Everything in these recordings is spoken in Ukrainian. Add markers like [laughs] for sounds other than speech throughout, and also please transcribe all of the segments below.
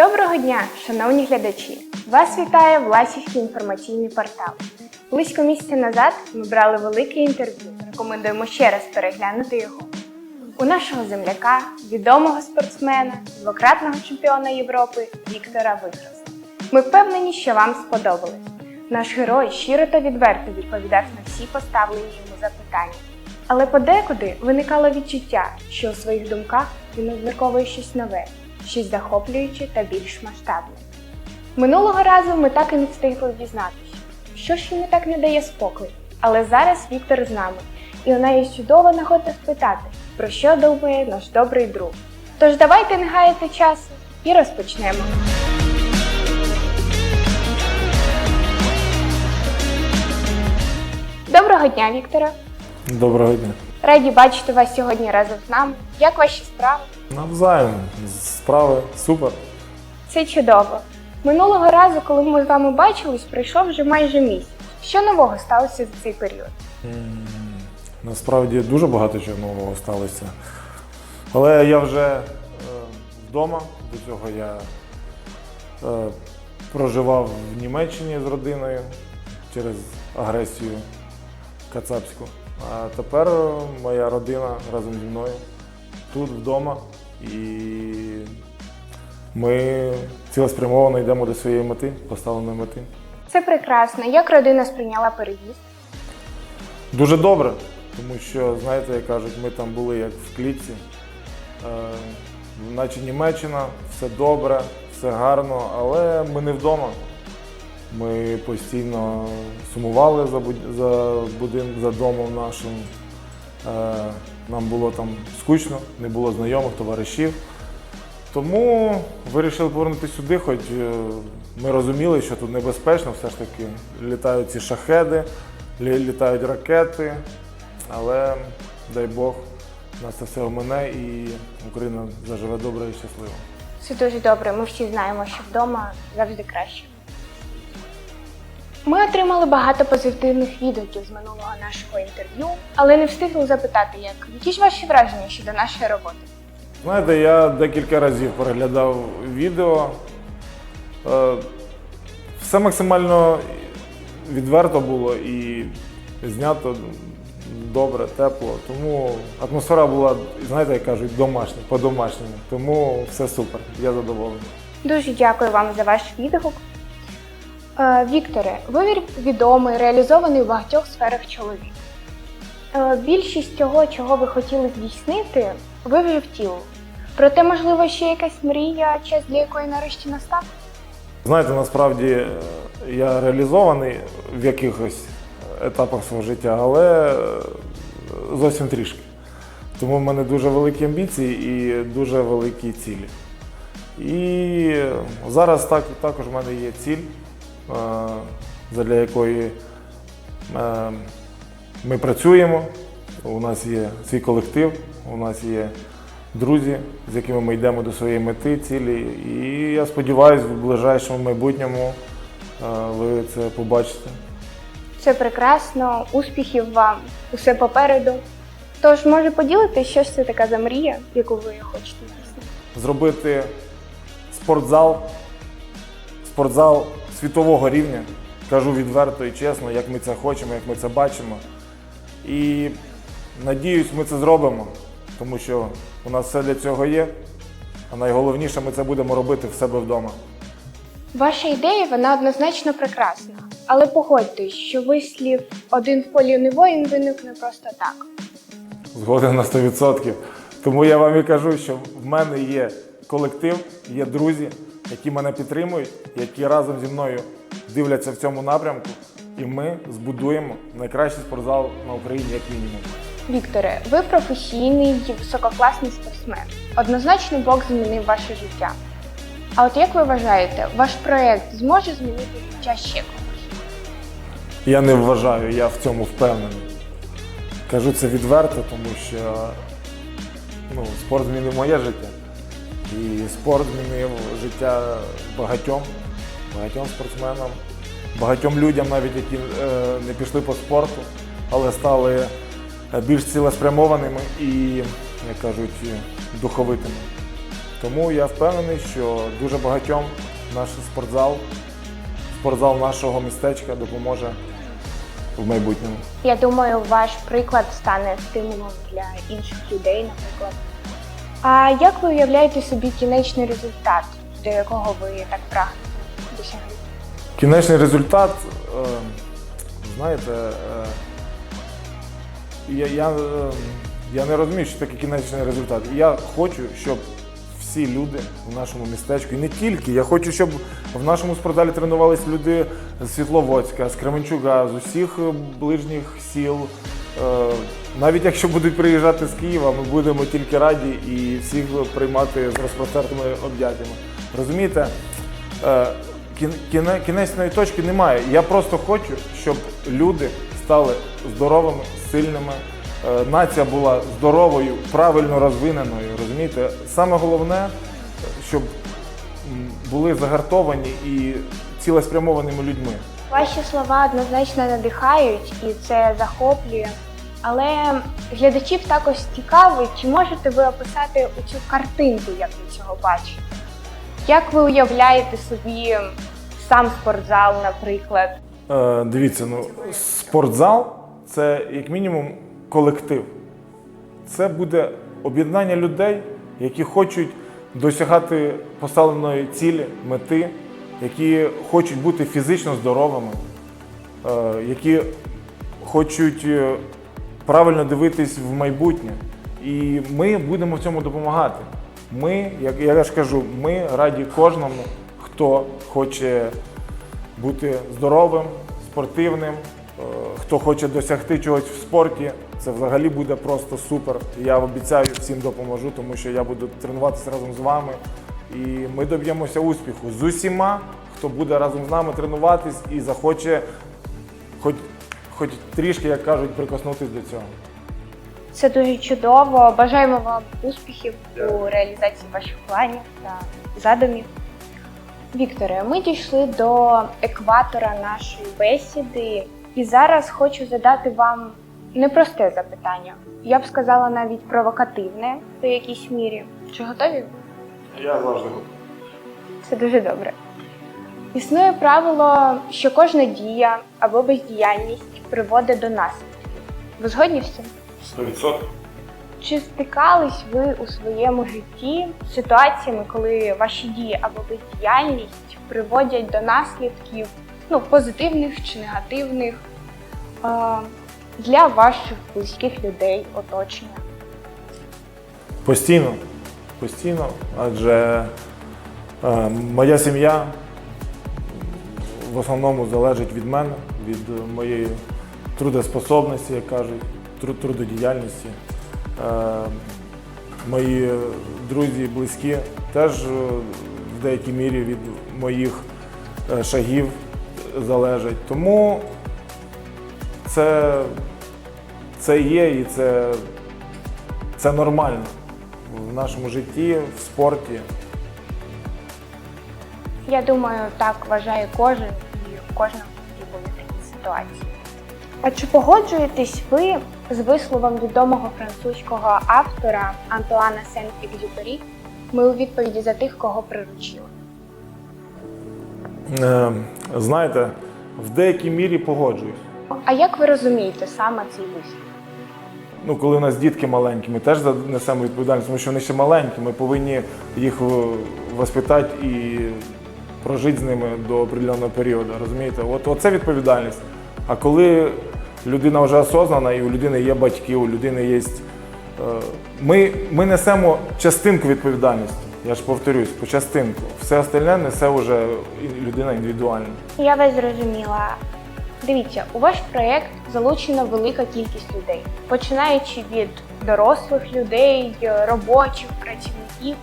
Доброго дня, шановні глядачі! Вас вітає Власівський інформаційний портал. Близько місяця назад ми брали велике інтерв'ю. Рекомендуємо ще раз переглянути його. У нашого земляка, відомого спортсмена, двократного чемпіона Європи Віктора Вихроса. Ми впевнені, що вам сподобалось. Наш герой щиро та відверто відповідав на всі поставлені йому запитання. Але подекуди виникало відчуття, що у своїх думках він обмірковує щось нове, щось захоплююче та більш масштабне. Минулого разу ми так і не встигли дізнатися, що ж йому так не дає спокою. Але зараз Віктор з нами, і у неї чудова нагода спитати, про що думає наш добрий друг. Тож давайте не гаяти часу і розпочнемо. Доброго дня, Вікторе! Доброго дня. Раді бачити вас сьогодні разом з нами. Як ваші справи? Навзаєм. Справи супер. Це чудово. Минулого разу, коли ми з вами бачились, пройшов вже майже місяць. Що нового сталося за цей період? М, Насправді дуже багато чого нового сталося. Але я вже е, вдома. До цього я е, проживав в Німеччині з родиною через агресію кацапську. А тепер моя родина разом зі мною тут вдома. І ми цілеспрямовано йдемо до своєї мети, поставленої мети. Це прекрасно. Як родина сприйняла переїзд? Дуже добре, тому що, знаєте, як кажуть, ми там були як в клітці, е, наче Німеччина, все добре, все гарно, але ми не вдома. Ми постійно сумували за, за за домом нашим. Е, нам було там скучно, не було знайомих, товаришів. Тому вирішили повернутися сюди, хоч е, ми розуміли, що тут небезпечно, все ж таки літають ці шахеди, літають ракети, але дай Бог, нас це все омине і Україна заживе добре і щасливо. Це дуже добре. Ми всі знаємо, що вдома завжди краще. Ми отримали багато позитивних відгуків з минулого нашого інтерв'ю, але не встигли запитати, як які ж ваші враження щодо нашої роботи? Знаєте, я декілька разів переглядав відео. Е, Все максимально відверто було і знято добре, тепло. Тому атмосфера була, знаєте, як кажуть, домашня, по-домашньому. Тому все супер, я задоволений. Дуже дякую вам за ваш відгук. Е, Вікторе, вивір відомий, реалізований у багатьох сферах чоловік. Е, Більшість того, чого ви хотіли здійснити, ви вже втілили. Проте, можливо, ще якась мрія, час для якої нарешті настав? Знаєте, насправді е, я реалізований в якихось етапах свого життя, але зовсім трішки. Тому в мене дуже великі амбіції і дуже великі цілі. І зараз так, також в мене є ціль, задля якої е, ми працюємо. У нас є свій колектив, у нас є друзі, з якими ми йдемо до своєї мети, цілі. І я сподіваюся, в ближайшому майбутньому е, ви це побачите. Це прекрасно, успіхів вам, усе попереду. Тож, може поділитися, що ж це така за мрія, яку ви хочете здійснити? Зробити спортзал, спортзал світового рівня. Кажу відверто і чесно, як ми це хочемо, як ми це бачимо. І надіюсь, ми це зробимо, тому що у нас все для цього є. А найголовніше, ми це будемо робити в себе вдома. Ваша ідея вона однозначно прекрасна, але погодьтесь, що вислів один в полі не воїн виник не просто так. Згоден на 100%. Тому я вам і кажу, що в мене є колектив, є друзі, які мене підтримують, які разом зі мною дивляться в цьому напрямку, і ми збудуємо найкращий спортзал на Україні, як мінімум. Вікторе, ви професійний і висококласний спортсмен. Однозначно бокс змінив ваше життя. А от як ви вважаєте, ваш проект зможе змінити життя ще когось? Я не вважаю, я в цьому впевнений. Кажу це відверто, тому що ну, спорт змінив моє життя. І спорт змінив життя багатьом, багатьом спортсменам, багатьом людям, навіть які е, не пішли по спорту, але стали е, більш цілеспрямованими і, як кажуть, духовитими. Тому я впевнений, що дуже багатьом наш спортзал, спортзал нашого містечка допоможе в майбутньому. Я думаю, ваш приклад стане стимулом для інших людей, наприклад. А як ви уявляєте собі кінечний результат, до якого ви так прагнете досягнути? Кінечний результат, е, знаєте, е, я, я, е, я не розумію, що таке кінечний результат. Я хочу, щоб всі люди в нашому містечку, і не тільки, я хочу, щоб в нашому спортзалі тренувались люди з Світловодська, з Кременчуга, з усіх ближніх сіл. Е, Навіть якщо будуть приїжджати з Києва, ми будемо тільки раді і всіх приймати з розпростертими об'яттями. Розумієте? Е, кін- кіне- кінечної точки немає. Я просто хочу, щоб люди стали здоровими, сильними. е, Нація була здоровою, правильно розвиненою. Розумієте, саме головне, щоб були загартовані і цілеспрямованими людьми. Ваші слова однозначно надихають і це захоплює. Але глядачів також цікавить, чи можете ви описати оцю картинку, як ви цього бачите? Як ви уявляєте собі сам спортзал, наприклад? Е, дивіться, ну спортзал це як мінімум колектив. Це буде об'єднання людей, які хочуть досягати поставленої цілі, мети, які хочуть бути фізично здоровими, е, які хочуть е, правильно дивитись в майбутнє. І ми будемо в цьому допомагати. Ми, як я ж кажу, ми раді кожному, хто хоче бути здоровим, спортивним. Е, Хто хоче досягти чогось в спорті, це взагалі буде просто супер. Я обіцяю всім допоможу, тому що я буду тренуватися разом з вами. І ми доб'ємося успіху з усіма, хто буде разом з нами тренуватись і захоче, хоч, хоч трішки, як кажуть, прикоснутися до цього. Це дуже чудово. Бажаємо вам успіхів у реалізації ваших планів та задумів. Вікторе, ми дійшли до екватора нашої бесіди, і зараз хочу задати вам непросте запитання. Я б сказала навіть провокативне в якійсь мірі. Чи готові? Я завжди готовий. Це дуже добре. Існує правило, що кожна дія або бездіяльність приводить до наслідків. Ви згодні цим? 100%. Чи стикались ви у своєму житті з ситуаціями, коли ваші дії або бездіяльність приводять до наслідків, ну, позитивних чи негативних, е, для ваших близьких людей, оточення? Постійно. Постійно, адже е, моя сім'я в основному залежить від мене, від моєї трудоспособності, як кажуть, тру- трудодіяльності. Е, мої друзі, близькі теж е, в деякій мірі від моїх е, шагів залежать. Тому це, це є і це, це нормально в нашому житті, в спорті. Я думаю, так вважає кожен і кожна були такі ситуації. А чи погоджуєтесь ви з висловом відомого французького автора Антуана Сен-Екзюпері? Ми у відповіді за тих, кого приручили. Е, знаєте, в деякій мірі погоджуюсь. А як ви розумієте саме цей вислів? Ну, коли у нас дітки маленькі, ми теж несемо відповідальність, тому що вони ще маленькі, ми повинні їх е, воспитати і прожити з ними до определеного періоду. Розумієте? От оце відповідальність. А коли людина вже осознана, і у людини є батьки, у людини є. е, Ми, ми несемо частинку відповідальності. Я ж повторюсь, по частинку. Все остальне несе вже людина індивідуально. Я вас зрозуміла. Дивіться, у ваш проєкт залучена велика кількість людей, починаючи від дорослих людей, робочих, працівників,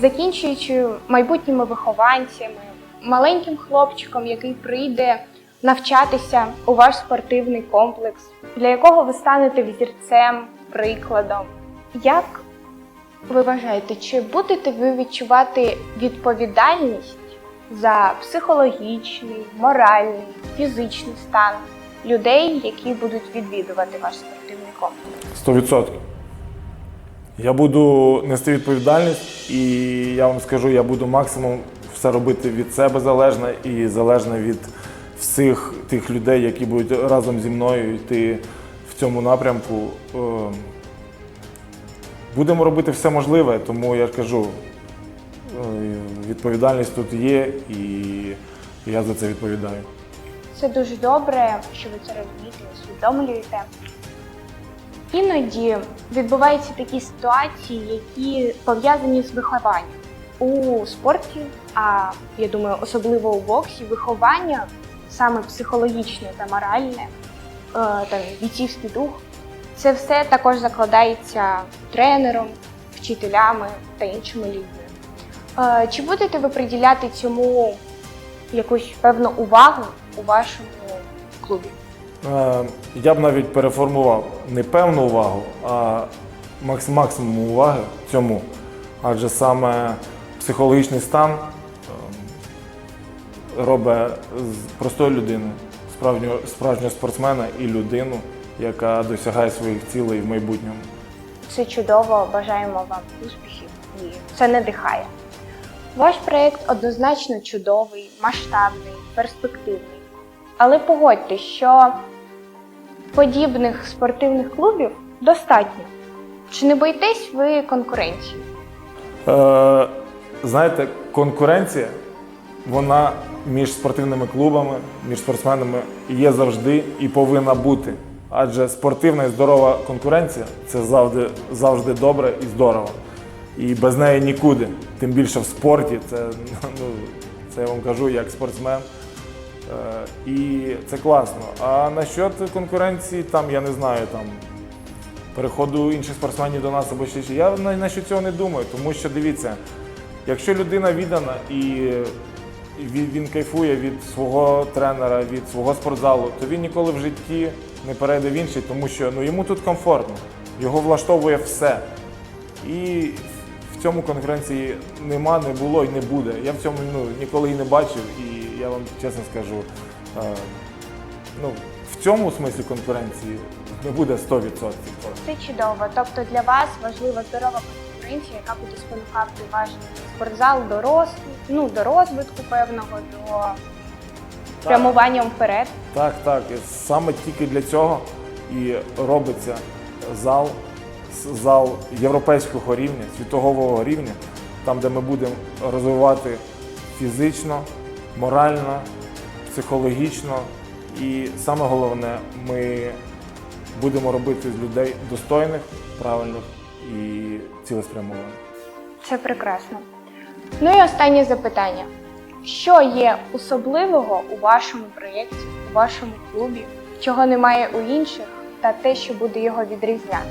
закінчуючи майбутніми вихованцями, маленьким хлопчиком, який прийде навчатися у ваш спортивний комплекс, для якого ви станете взірцем, прикладом. Як ви вважаєте, чи будете ви відчувати відповідальність за психологічний, моральний, фізичний стан людей, які будуть відвідувати ваш спортивний комплекс? Сто відсотків. Я буду нести відповідальність, і я вам скажу, я буду максимум все робити від себе залежне і залежне від всіх тих людей, які будуть разом зі мною йти в цьому напрямку. Е, Будемо робити все можливе, тому я кажу, е, відповідальність тут є, і я за це відповідаю. Це дуже добре, що ви це розумієте, усвідомлюєте. Іноді відбуваються такі ситуації, які пов'язані з вихованням. У спорті, а я думаю, особливо у боксі, виховання саме психологічне та моральне, е, там, бійцівський дух, це все також закладається тренером, вчителями та іншими людьми. Е, Чи будете ви приділяти цьому якусь певну увагу у вашому клубі? Е, Я б навіть переформував не певну увагу, а максимум уваги цьому. Адже саме психологічний стан робить з простої людини, справжнього, справжнього спортсмена і людину, яка досягає своїх цілей в майбутньому. Це чудово, бажаємо вам успіхів і це надихає. Ваш проєкт однозначно чудовий, масштабний, перспективний. Але погодьтесь, що подібних спортивних клубів достатньо. Чи не боїтесь ви конкуренції? Е, знаєте, конкуренція, вона між спортивними клубами, між спортсменами є завжди і повинна бути. Адже спортивна і здорова конкуренція це завжди, завжди добре і здорово. І без неї нікуди. Тим більше в спорті, це, [laughs] ну, це я вам кажу як спортсмен. Е, і це класно. А насчет конкуренції, там я не знаю, там переходу інших спортсменів до нас або ще ще. Я на, на що цього не думаю, тому що дивіться, якщо людина віддана і, він, він кайфує від свого тренера, від свого спортзалу, то він ніколи в житті не перейде в інший, тому що ну, йому тут комфортно, його влаштовує все. І в цьому конкуренції нема, не було і не буде. Я в цьому ну, ніколи і не бачив, і я вам чесно скажу, е, ну, в цьому смислі конкуренції не буде 100%. просто. Це чудово. Тобто для вас важлива здорова конкуренція, яка буде спонукати ваш спортзал до росту, ну до розвитку певного, до прямування вперед. Так, так. І Саме тільки для цього і робиться зал, зал європейського рівня, світового рівня, там, де ми будемо розвивати фізично, морально, психологічно. І саме головне, ми будемо робити з людей достойних, правильних і цілеспрямованих. Це прекрасно. Ну і останнє запитання: що є особливого у вашому проєкті, у вашому клубі, чого немає у інших, та те, що буде його відрізняти?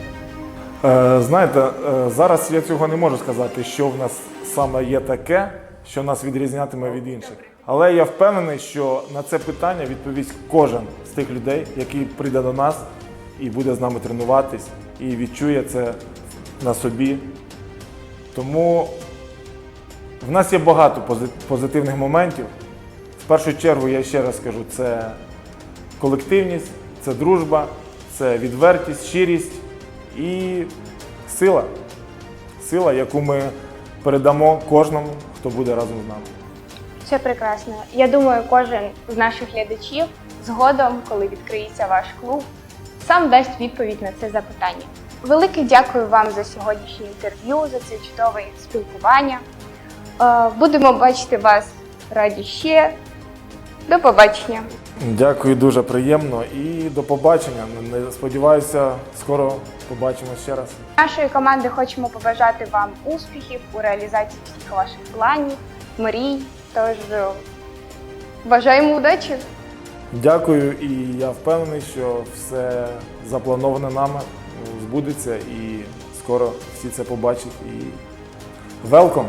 Е, Знаєте, е, зараз я цього не можу сказати, що в нас саме є таке, що нас відрізнятиме від інших. Але я впевнений, що на це питання відповість кожен з тих людей, який прийде до нас і буде з нами тренуватись, і відчує це на собі. Тому в нас є багато позитивних моментів. В першу чергу, я ще раз скажу, це колективність, це дружба, це відвертість, щирість і сила. Сила, яку ми передамо кожному, хто буде разом з нами. Це прекрасно. Я думаю, кожен з наших глядачів згодом, коли відкриється ваш клуб, сам дасть відповідь на це запитання. Велике дякую вам за сьогоднішнє інтерв'ю, за це чудове спілкування. Е, Будемо бачити вас раді ще. До побачення. Дякую, дуже приємно і до побачення. Сподіваюся, скоро побачимо ще раз. Нашої команди хочемо побажати вам успіхів у реалізації всіх ваших планів, мрій. Тож е, бажаємо удачі! Дякую, і я впевнений, що все заплановане нами збудеться і скоро всі це побачать. І велком!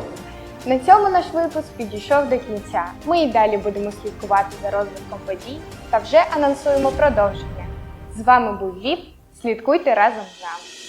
На цьому наш випуск підійшов до кінця. Ми і далі будемо слідкувати за розвитком подій та вже анонсуємо продовження. З вами був Віп. Слідкуйте разом з нами.